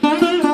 Thank.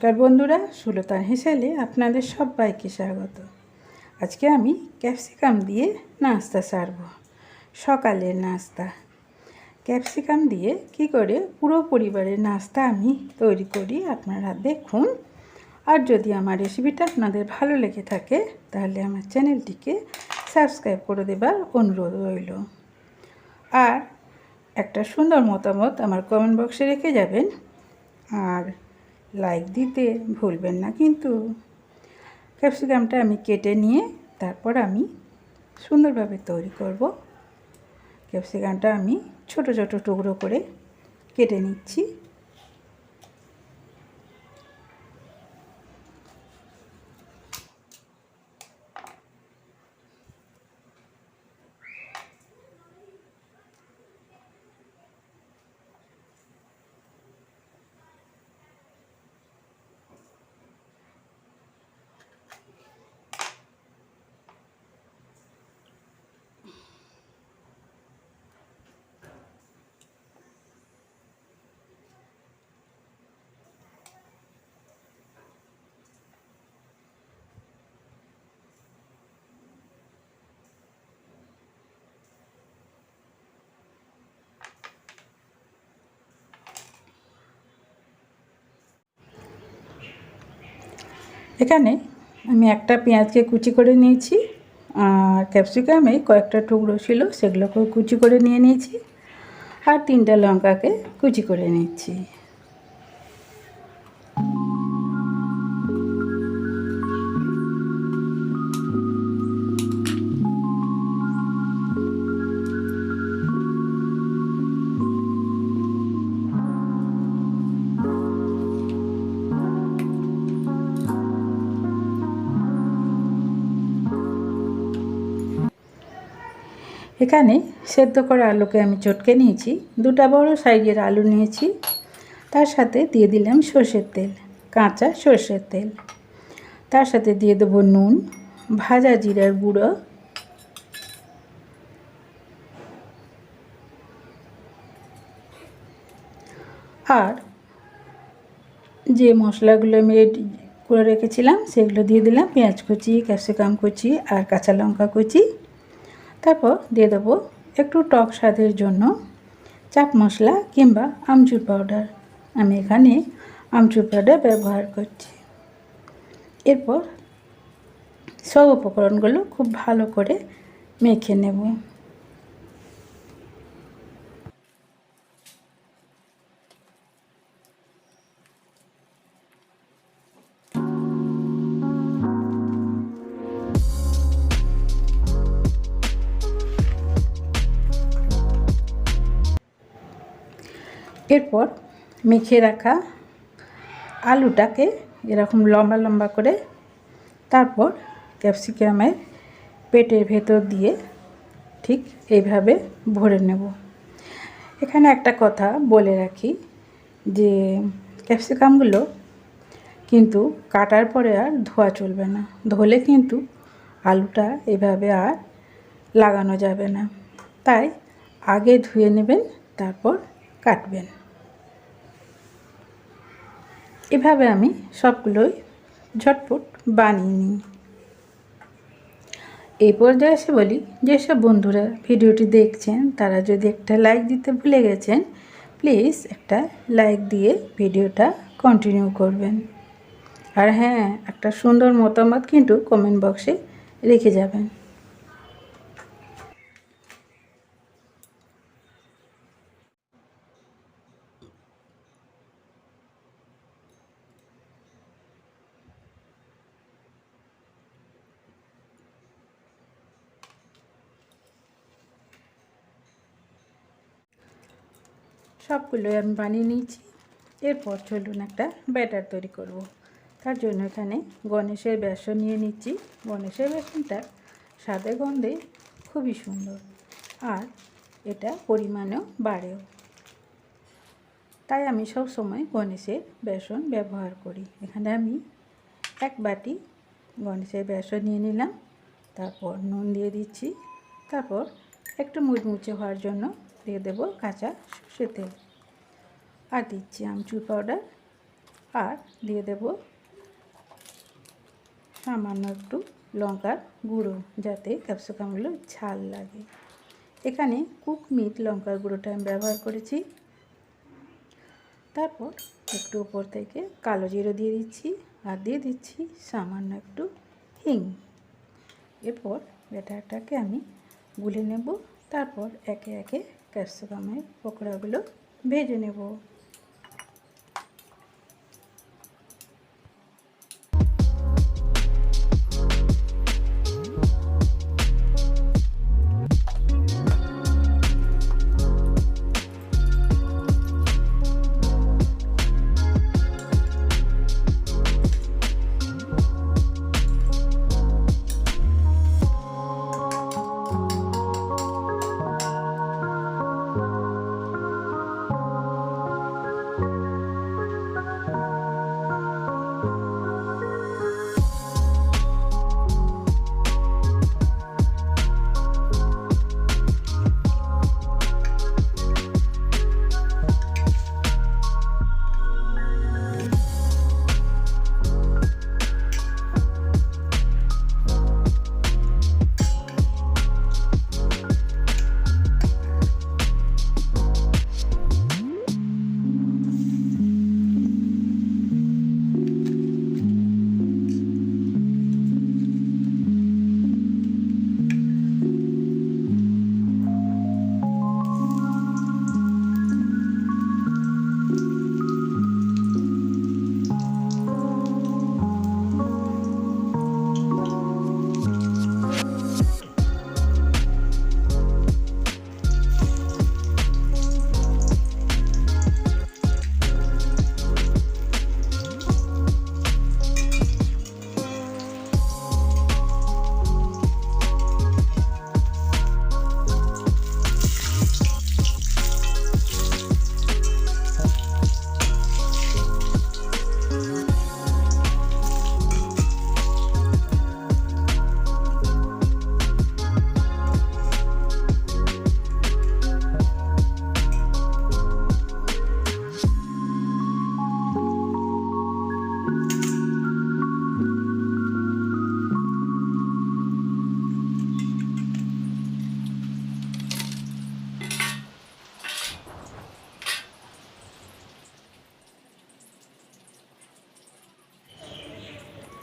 নমস্কার বন্ধুরা সুলতান হেসেলে আপনাদের সবাইকে স্বাগত। আজকে আমি ক্যাপসিকাম দিয়ে নাস্তা সারব, সকালের নাস্তা। ক্যাপসিকাম দিয়ে কি করে পুরো পরিবারের নাস্তা আমি তৈরি করি আপনারা দেখুন। আর যদি আমার রেসিপিটা আপনাদের ভালো লেগে থাকে, তাহলে আমার চ্যানেলটিকে সাবস্ক্রাইব করে দেবার অনুরোধ রইল। আর একটা সুন্দর মতামত আমার কমেন্ট বক্সে রেখে যাবেন। আর লাইক দিতে ভুলবেন না, কিন্তু ক্যাপসিকামটা আমি কেটে নিয়ে তারপর আমি সুন্দরভাবে তৈরি করব। ক্যাপসিকামটা আমি ছোট ছোট টুকরো করে কেটে নিচ্ছি। এখানে আমি একটা পেঁয়াজকে কুচি করে নিয়েছি আর ক্যাপসিকামে কয়েকটা টুকরো ছিল সেগুলোকেও কুচি করে নিয়ে নিয়েছি আর তিনটা লঙ্কাকে কুচি করে নিচ্ছি। এখানে সেদ্ধ করা আলুকে আমি চটকে নিয়েছি। দুটা বড় সাইজের আলু নিয়েছি। তার সাথে দিয়ে দিলাম সর্ষের তেল, কাঁচা সর্ষের তেল। তার সাথে দিয়ে দেবো নুন, ভাজা জিরার গুঁড়ো। আর যে মশলাগুলো আমি রেডি করে রেখেছিলাম, সেগুলো দিয়ে দিলাম। পেঁয়াজ কুচি, ক্যাপসিকাম কুচি আর কাঁচা লঙ্কা কুচি। তারপর দিয়ে দেবো একটু টক স্বাদের জন্য চাট মশলা কিংবা আমচুর পাউডার আমি এখানে আমচুর পাউডার ব্যবহার করছি। এরপর সব উপকরণগুলো খুব ভালো করে মেখে নেব। এরপর মেখে রাখা আলুটাকে এরকম লম্বা লম্বা করে তারপর ক্যাপসিকামের পেটের ভেতর দিয়ে ঠিক এইভাবে ভরে নেব। এখানে একটা কথা বলে রাখি যে ক্যাপসিকামগুলো কিন্তু কাটার পরে আর ধোয়া চলবে না। ধোলে কিন্তু আলুটা এভাবে আর লাগানো যাবে না। তাই আগে ধুয়ে নেবেন, তারপর কাটবেন। এভাবে আমি সবগুলোই ঝটপট বানিয়ে নিই। এই পর্যায়ে এসে বলি, যেসব বন্ধুরা ভিডিওটি দেখছেন, তারা যদি একটা লাইক দিতে ভুলে গেছেন প্লিজ একটা লাইক দিয়ে ভিডিওটা কন্টিনিউ করবেন। আর হ্যাঁ একটা সুন্দর মতামত কিন্তু কমেন্ট বক্সে রেখে যাবেন। সবগুলোই আমি বানিয়ে নিয়েছি। এরপর চলুন একটা ব্যাটার তৈরি করব। তার জন্য এখানে গণেশের বেসন নিয়ে নিচ্ছি। গণেশের বেসনটা স্বাদে গন্ধে খুবই সুন্দর আর এটা পরিমাণেও বাড়েও। তাই আমি সব সময় গণেশের বেসন ব্যবহার করি। এখানে আমি এক বাটি গণেশের বেসন নিয়ে নিলাম। তারপর নুন দিয়ে দিচ্ছি। তারপর একটু মুচমুচে হওয়ার জন্য দিয়ে দেবো কাঁচা সর্ষে তেল। আর দিচ্ছি আমচুর পাউডার আর দিয়ে দেব সামান্য একটু লঙ্কার গুঁড়ো যাতে ক্যাপসিকামগুলো ঝাল লাগে। এখানে কুক মিট লঙ্কার গুঁড়োটা আমি ব্যবহার করেছি। তারপর একটু উপর থেকে কালো জিরো দিয়ে দিচ্ছি আর দিয়ে দিচ্ছি সামান্য একটু হিং। এরপর ব্যাটারটাকে আমি গুলে নেব। তারপর একে একে ক্যাপসিকামের পকোড়াগুলো ভেজে নেব।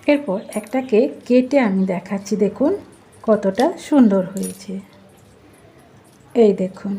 এরপর একটাকে কেটে আমি দেখাচ্ছি দেখুন কতটা সুন্দর হয়েছে। এই দেখুন।